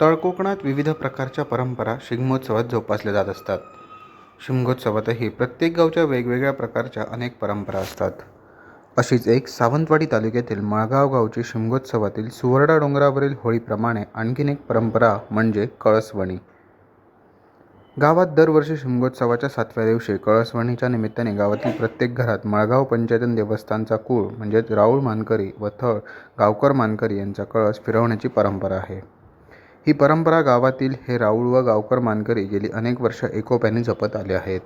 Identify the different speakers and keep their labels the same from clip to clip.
Speaker 1: तळकोकणात विविध प्रकारच्या परंपरा शिगमोत्सवात जोपासल्या जात असतात. शिमगोत्सवातही प्रत्येक गावच्या वेगवेगळ्या प्रकारच्या अनेक परंपरा असतात. अशीच एक सावंतवाडी तालुक्यातील मळगाव गावची शिमगोत्सवातील सुवर्णा डोंगरावरील होळीप्रमाणे आणखीन एक परंपरा म्हणजे कळसवणी. गावात दरवर्षी शिमगोत्सवाच्या सातव्या दिवशी कळसवणीच्या निमित्ताने गावातील प्रत्येक घरात मळगाव पंचायतन देवस्थानचा कूळ म्हणजेच राऊळ मानकरी व थळ गावकर मानकरी यांचा कळस फिरवण्याची परंपरा आहे. ही परंपरा गावातील हे राऊळ व गावकर मानकरी गेली अनेक वर्ष एकोप्याने जपत आले आहेत.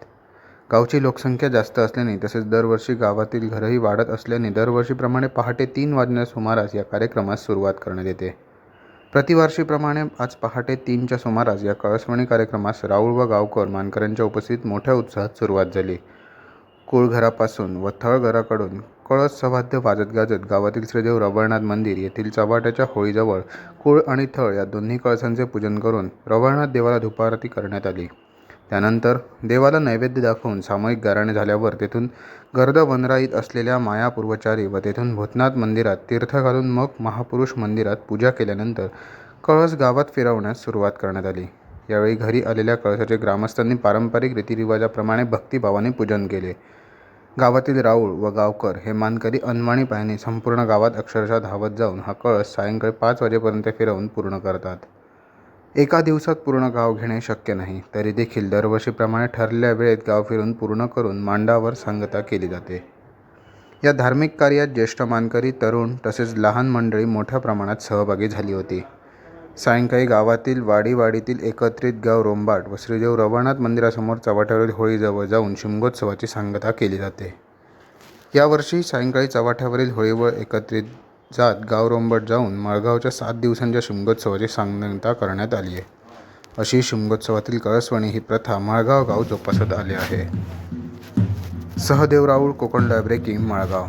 Speaker 1: गावची लोकसंख्या जास्त असल्याने तसेच दरवर्षी गावातील घरही वाढत असल्याने दरवर्षीप्रमाणे पहाटे तीन वाजण्या सुमारास या कार्यक्रमास सुरुवात करण्यात येते. प्रतिवर्षीप्रमाणे आज पहाटे तीनच्या सुमारास या कळसवणी कार्यक्रमास राऊळ व गावकर मानकऱ्यांच्या उपस्थितीत मोठ्या उत्साहात सुरुवात झाली. कुळघरापासून व थळघराकडून कळस सवाद्य वाजत गाजत गावातील श्रीदेव रवळनाथ मंदिर येथील चव्हाट्याच्या होळीजवळ कुळ आणि थळ या दोन्ही कळसांचे पूजन करून रवळनाथ देवाला धुपारती करण्यात आली. त्यानंतर देवाला नैवेद्य दाखवून सामूहिक गाराणे झाल्यावर तेथून गर्द वनराईत असलेल्या माया पूर्वचारी व तेथून भूतनाथ मंदिरात तीर्थ घालून मग महापुरुष मंदिरात पूजा केल्यानंतर कळस गावात फिरवण्यास सुरुवात करण्यात आली. यावेळी घरी आलेल्या कळसाचे ग्रामस्थांनी पारंपरिक रीतिरिवाजाप्रमाणे भक्तिभावाने पूजन केले. गावातील राऊळ व गावकर हे मानकरी अनवाणी पायाने संपूर्ण गावात अक्षरशः धावत जाऊन हा कळस सायंकाळी पाच वाजेपर्यंत फिरवून पूर्ण करतात. एका दिवसात पूर्ण गाव घेणे शक्य नाही तरी देखील दरवर्षीप्रमाणे ठरलेल्या वेळेत गाव फिरून पूर्ण करून मांडावर सांगता केली जाते. या धार्मिक कार्यात ज्येष्ठ मानकरी तरुण तसेच लहान मंडळी मोठ्या प्रमाणात सहभागी झाली होती. सायंकाळी गावातील वाडीवाडीतील एकत्रित गाव रोंबाट व श्रीदेव रवळनाथ मंदिरासमोर चव्हाट्यावरील होळीजवळ जाऊन शिमगोत्सवाची सांगता केली जाते. यावर्षी सायंकाळी चव्हाट्यावरील होळीवर एकत्रित जात गाव रोंबाट जाऊन मळगावच्या सात दिवसांच्या शिमगोत्सवाची सांगता करण्यात आली आहे. अशी शिमगोत्सवातील कळसवणी ही प्रथा मळगाव गाव जोपासत आली आहे. सहदेव राऊळ कोकण लायब्रेकिंग मळगाव.